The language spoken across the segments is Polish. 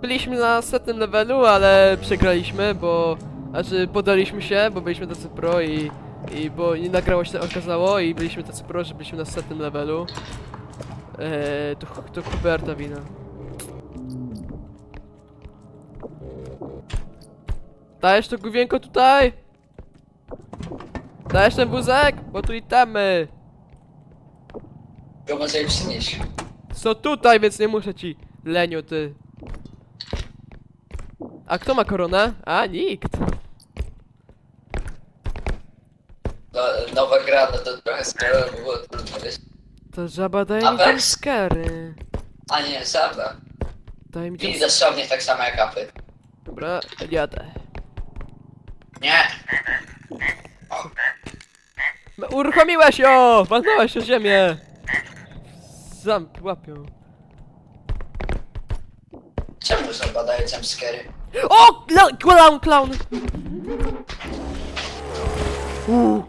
byliśmy na setnym levelu, ale przegraliśmy, bo... Znaczy, podaliśmy się, bo byliśmy tacy pro i... I bo nie nagrało się okazało i byliśmy tacy pro, że byliśmy na setnym levelu. Eee, to, to Huberta wina. Dajesz to główienko tutaj? Dajesz ten wózek? Bo tu itemy. Go może przynieść. Co tutaj, więc nie muszę ci, Lenio, ty. A kto ma koronę? A, nikt. No, nowa gra, no to trochę skoro było trudno, wiesz? To żaba daje mi Apex? jumpscary. A nie, Zaba. Daj mi I jumpscary. dosłownie tak samo jak apy. Dobra, jadę. Nie. No, Uruchomiłaś ją! Walnąłeś o ziemię! Zamp, łapią. Czemu Zaba daje jumpscary? O! Clown, clown, clown! Uuu.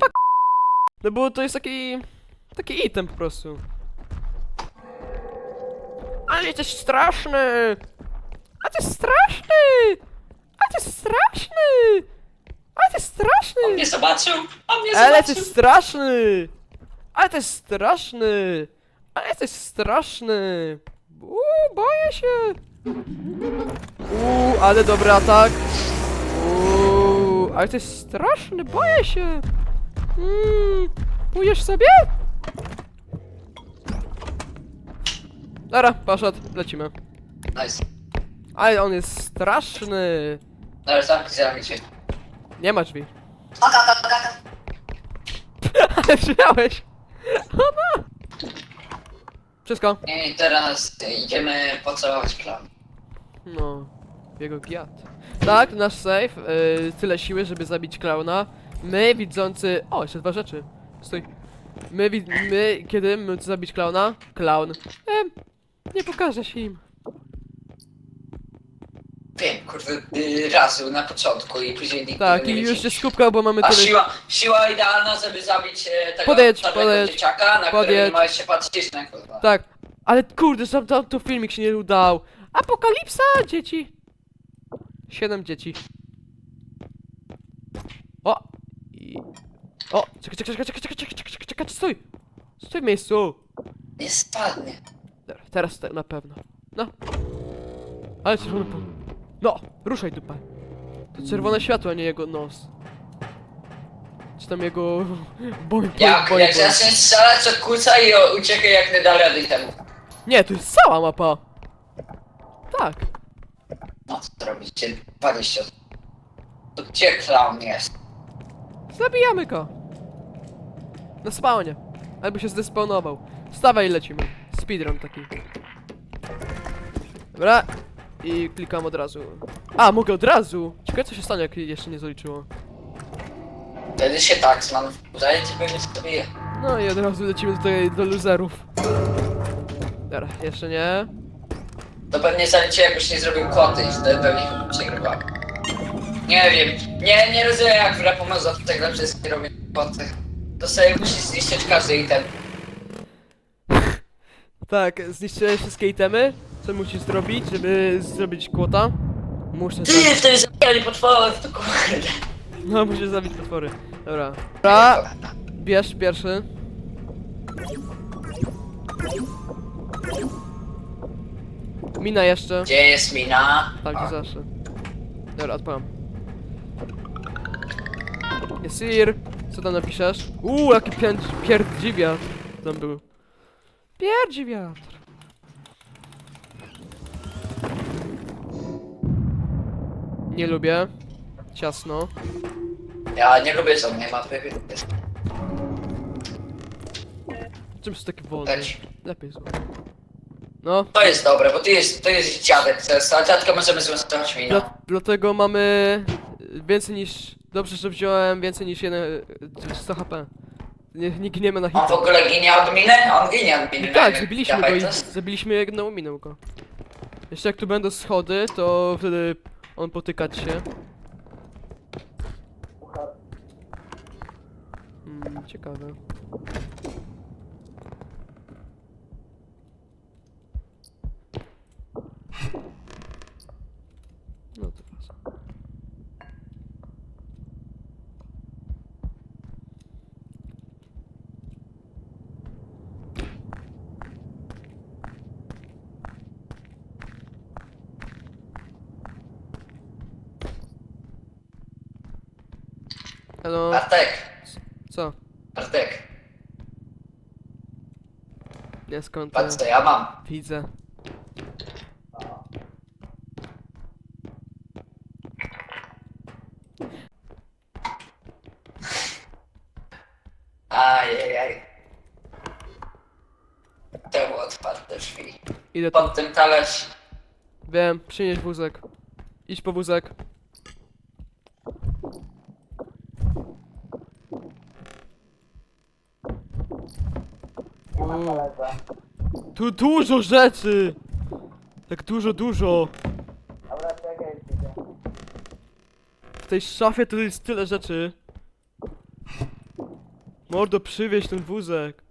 Fuck. No bo to jest taki... Taki item po prostu. Ale jesteś straszny! A ty straszny! A ty straszny! A ty straszny! On mnie zobaczył! On mnie Ale zobaczył! straszny! Ale jesteś straszny! Ale jesteś straszny! Uuu, boję się! Uuu, ale dobry atak! Uuu, ale jesteś straszny, boję się! Mmm, pójdziesz sobie? Dobra, poszedł, lecimy. Nice. Ale on jest straszny! Dobra, zamknij, zamknij się. Nie ma drzwi. Oka, oka, oka. Ale przyjąłeś! O no! Wszystko. I teraz idziemy pocałować klan. No, jego giat. Tak, nasz save, yy, tyle siły, żeby zabić klauna. My, widzący... O, jeszcze dwa rzeczy. Stój. My, wid... my, kiedy my zabić klauna? Klaun. Em, nie pokaże się im. Wiem, kurwa, y, razu na początku i później nikt Tak, tego i nie już się skupkał, bo mamy A tyle... siła, siła idealna, żeby zabić e, tego Podejdź, podejdź, dzieciaka, na którego podejdź. nie się patrzeć na kurwa. Tak, ale kurde, sam tam tu filmik się nie udał. Apokalipsa, dzieci. Siedem dzieci. O! I... O! Czekaj, czekaj, czekaj, czekaj, czekaj, czekaj, czekaj, czekaj, stój! Stój w miejscu! Nie spadnie. Dobra, teraz te, na pewno. No. Ale czerwony pan. No! Ruszaj dupę. To czerwone światło, a nie jego nos. Czy tam jego... Boj, boj, Jak, boj, jak boj. zaczniesz strzelać, to kucaj i uciekaj jak najdalej od itemu. Nie, to jest cała mapa! Tak. No co robicie? 20. To gdzie clown jest? Zabijamy go! Na spawnie. Albo się zdespawnował. Wstawaj i lecimy. Speedrun taki. Dobra. I klikam od razu. A, mogę od razu! Ciekawe co się stanie, jak jeszcze nie zaliczyło. Wtedy się taksman udaje ci pewnie sobie. No i od razu lecimy tutaj do loserów. Dobra, jeszcze nie. To pewnie zaliczy jakbyś nie zrobił koty i wtedy pewnie przegrywał. Nie wiem. Nie, nie rozumiem jak w Rapomoza tutaj gra wszystkie robią koty. To sobie musi zniszczyć każdy item. Tak, zniszczyłem wszystkie itemy. Co musisz zrobić, żeby zrobić kłota? Muszę Ty, zabić. wtedy zabijali potworów, to kurde. No, musisz zabić potwory. Dobra. Dobra, bierz pierwszy. Mina jeszcze. Gdzie jest mina? Tak, gdzie zawsze. Dobra, odpalam. Jesir, co tam napiszesz? Uuu, jaki pier pierdziwiatr tam był. Pierdziwiatr. Nie lubię. Ciasno. Ja nie lubię żadnej mapy, Czym jest taki wolny? Lepiej zło. No, To jest dobre, bo to jest, to jest dziadek, a dziadka możemy złostować mina. Dla, dlatego mamy więcej niż. Dobrze, że wziąłem więcej niż jeden. 100 HP. Nie, nie giniemy na On w hita. ogóle ginie od miny? On ginie od miny. I tak, zabiliśmy go i to jest? zabiliśmy jedną minę go. Jeszcze jak tu będą schody, to wtedy on potykać się. Hmm, ciekawe. No to was. Halo, Bartek, co? Bartek, Nie skąd? patrz co ja mam. Widzę. Ajajaj. Czemu otwarte drzwi? Idę tam. Pod tym talerz. Wiem, przynieś wózek. Idź po wózek. Tu dużo rzeczy! Tak dużo, dużo! Dobra, czekaj, W tej szafie tu jest tyle rzeczy. Mordo, przywieź ten wózek.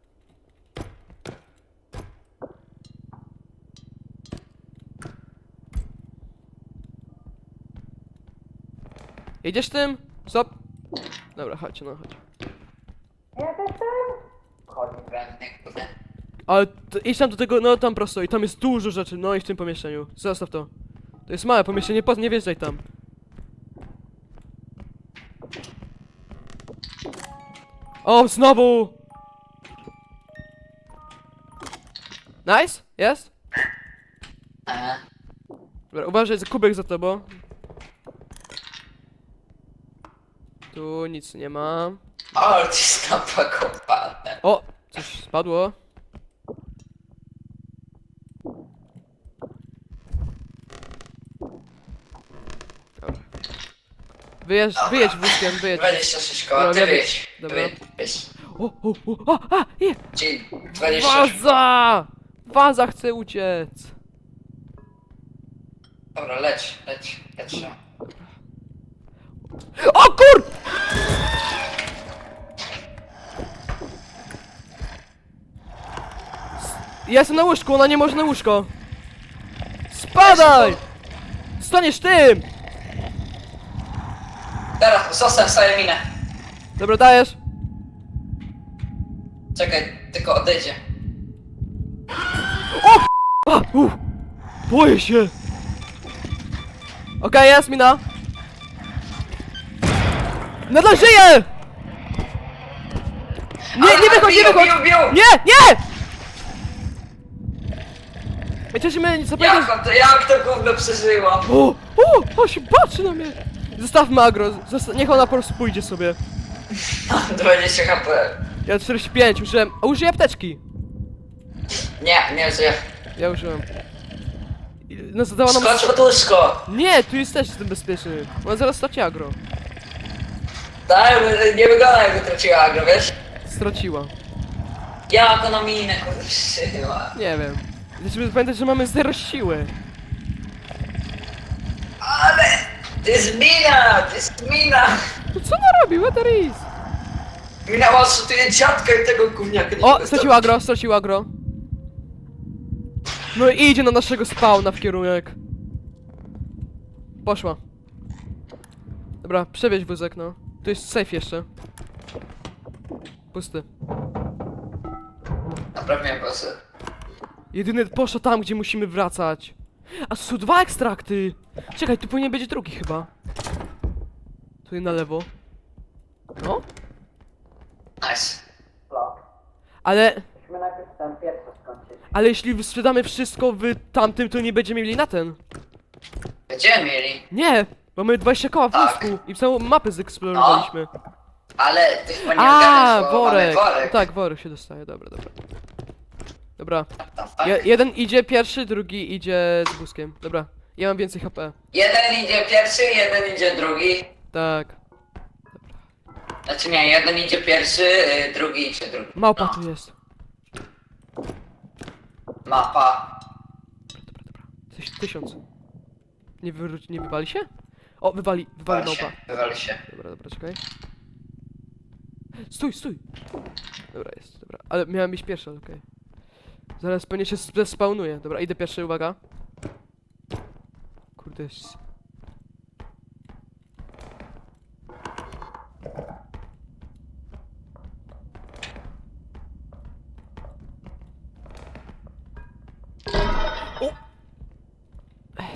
Jedziesz tym? Stop. Dobra, chodź, no chodź. Chodź, wędny, kurde. Ale to, idź tam do tego, no tam prosto i tam jest dużo rzeczy, no i w tym pomieszczeniu. Zostaw to. To jest małe pomieszczenie, po, nie wjeżdżaj tam. O, znowu! Nice? Jest? E, Dobra, uważaj, za kubek za tobą. Tu nic nie ma. O, ty jest napakowany. O! Coś spadło. Dobra. Wyjedź, wyjedź wózkiem, wyjedź. 26 Dobra, koła, ty dobra. Wieś. O, o, o, a, a, je! Czyli 26. Waza! Waza chce uciec! Dobra, leć, leć, leć. no. O kur! Ja jestem na łóżku, ona nie może na łóżko. Spadaj! Staniesz tym! Teraz, zostań sobie minę. Dobra, dajesz. Czekaj, tylko odejdzie. A, uf, boję się. Okej, jest mina. Nadal żyje! Nie, nie wychodź, nie bił, wychodź! bił, bił. Nie, nie! My cieszymy, co powiedzieć? Jak to, jak to gówno przeżyło? O, o, o, się patrzy na mnie. Zostawmy agro, zosta niech ona po prostu pójdzie sobie. 20 HP. Ja 45, użyłem, a użyję apteczki. Nie, nie żyję. Ja użyłem. I- No zadała nam... Skocz pod łóżko. Nie, tu jest też jestem bezpieczny. Ona zaraz straci agro. Tak, nie wygląda jakby traciła agro, wiesz? Straciła. Jak ona minę kurczyła. Nie wiem. Musimy pamiętać, że mamy zero siły. Ale! To jest mina! To jest mina! No co ona robi? What a is? Mina odszutuje dziadka i tego gówniaka nie O, mogę zdobyć. agro, straciła agro. No i idzie na naszego spawna w kierunek. Poszła. Dobra, przewieź wózek, no. Tu jest safe jeszcze. Pusty. Naprawiłem bossy. Jedyny poszła tam, gdzie musimy wracać. A tu są dwa ekstrakty! Czekaj, tu powinien być drugi chyba. Tu na lewo. No? Nice. Ale, Musimy najpierw ten pierwszy skończyć. ale jeśli sprzedamy wszystko w tamtym, to nie będziemy mieli na ten. Będziemy mieli. Nie! Bo mamy 20 koła w Tak. wózku i całą mapę zeksplorowaliśmy. Ale ty chyba nie A, ogarniasz, bo worek! mamy worek. Tak, worek się dostaje, dobra, dobra. Dobra. Tak? Je, jeden idzie pierwszy, drugi idzie z wózkiem. Dobra. Ja mam więcej HP. Jeden idzie pierwszy, jeden idzie drugi. Tak. Znaczy nie, jeden idzie pierwszy, y, drugi idzie drugi. Małpa No. tu jest. Mapa. Dobra, dobra. Tyś, tysiąc. Nie, wywróci, nie wywali się? O, wywali, wywali Wywali małpa. się, wywali się. Dobra, dobra, czekaj. Stój, stój! Dobra, jest, dobra. Ale miałem być pierwszy, ale okej. Zaraz pewnie się zespawnuje. Dobra, idę pierwszy, uwaga. Kurde.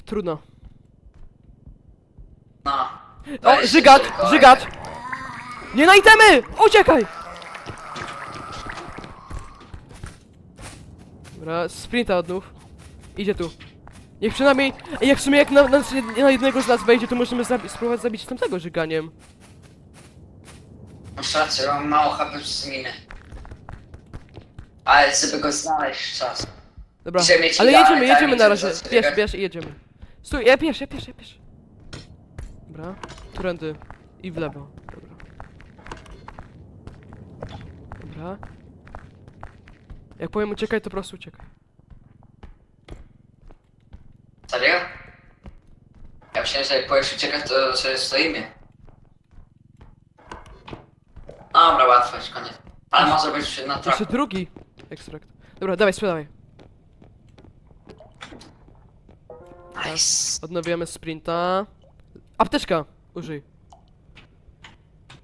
Trudno. O, żygat! Żygat! Nie na itemy! Uciekaj! Dobra, sprinta odnów. Idzie tu. Niech przynajmniej, Ej, jak w sumie jak na, na, na jednego z nas wejdzie, to możemy zabi spróbować zabić tamtego żyganiem. Masz rację, mam mało HP przez minę. Ale żeby go znaleźć czas. Dobra, ale jedziemy, jedziemy na razie. zaczekać. Bierz, bierz i jedziemy. Stój, ja bierz, ja bierz, ja bierz. Dobra, którędy i w lewo. Dobra. Dobra. Jak powiem uciekaj, to po prostu uciekaj. Serio? Ja myślałem, że jak powiesz uciekać, to że stoimy. Dobra, łatwość, koniec. Ale może być na Jeszcze traku. drugi ekstrakt. Dobra, dawaj, sprzedawaj. Nice. Odnawiamy sprinta. Apteczka! Użyj.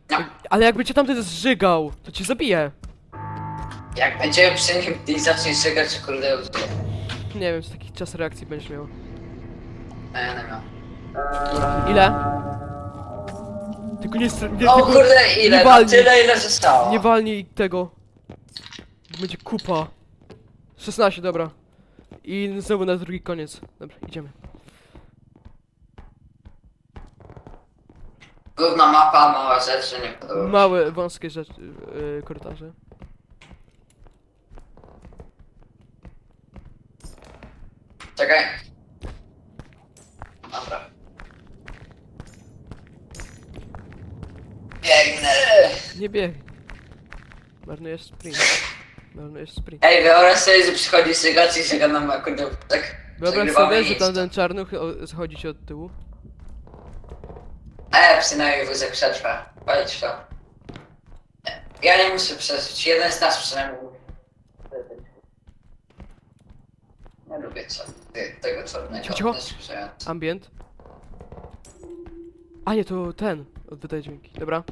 No, Ale jakby cię tamten zżygał, to cię zabije. Jak będziemy przy nim i zaczniesz żygać, to kurde użyję. Nie wiem, czy taki czas reakcji będziesz miał. Ja nie miał. Ile? Tylko nie, str- nie, O tylko kurde, ile? nie No walnij. tyle, ile zostało. nie walnij tego. Będzie kupa. 16, dobra. I znowu na drugi koniec. Dobra, idziemy. Główna mapa, mała rzecz, że nie podoba. Małe, wąskie rzeczy, yy, korytarze. Czekaj. Dobra. Biegnę! Nie bieg. Marnujesz sprint. Marnujesz sprint. Ej, wyobraź sobie, że przychodzi żygacz i żyga nam kurde, tak Wyobraź sobie, że miejsce. tam ten czarnuch o- schodzi ci od tyłu. E, przynajmniej wózek przetrwa. Powiedz to. Ja nie muszę przeżyć, jeden z nas przynajmniej musi przeżyć. Nie lubię co, tego czarnego. Cicho, cicho. wkurzający. Ambient. A nie, to ten. Odwydaje dźwięki. Dobra.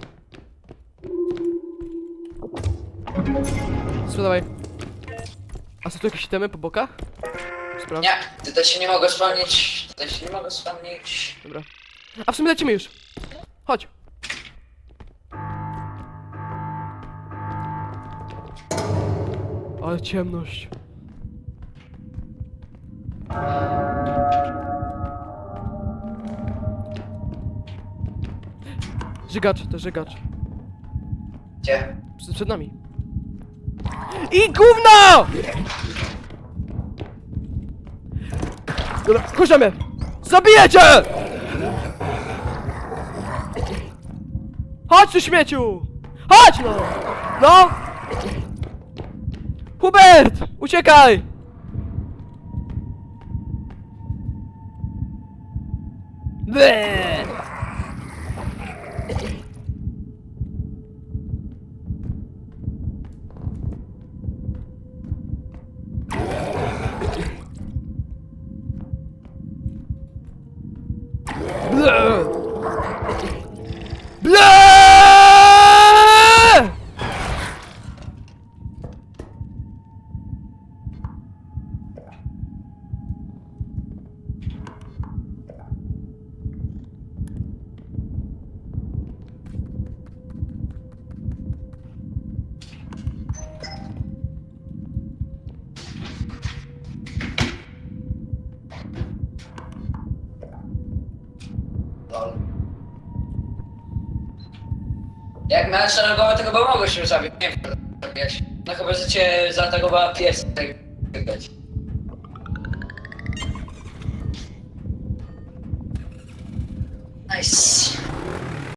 Sprzedawaj. A są tu jakieś itemy po bokach? Sprawdź. Nie, to się nie mogę spełnić, to się nie mogę spełnić. Dobra. A w sumie lecimy już. Chodź. Ale ciemność. Żygacz, to żygacz. Gdzie? Przed, przed nami. I gówno! Dobra, mnie! Zabijecie! Chodź tu śmieciu! Chodź no! No! Hubert! Uciekaj! Bleh! Jak miałem szeregowe, to chyba mogłeś już zabić. Nie wiem, co zrobiłeś. No chyba, że cię zaatakowała pies. Tak wygrać.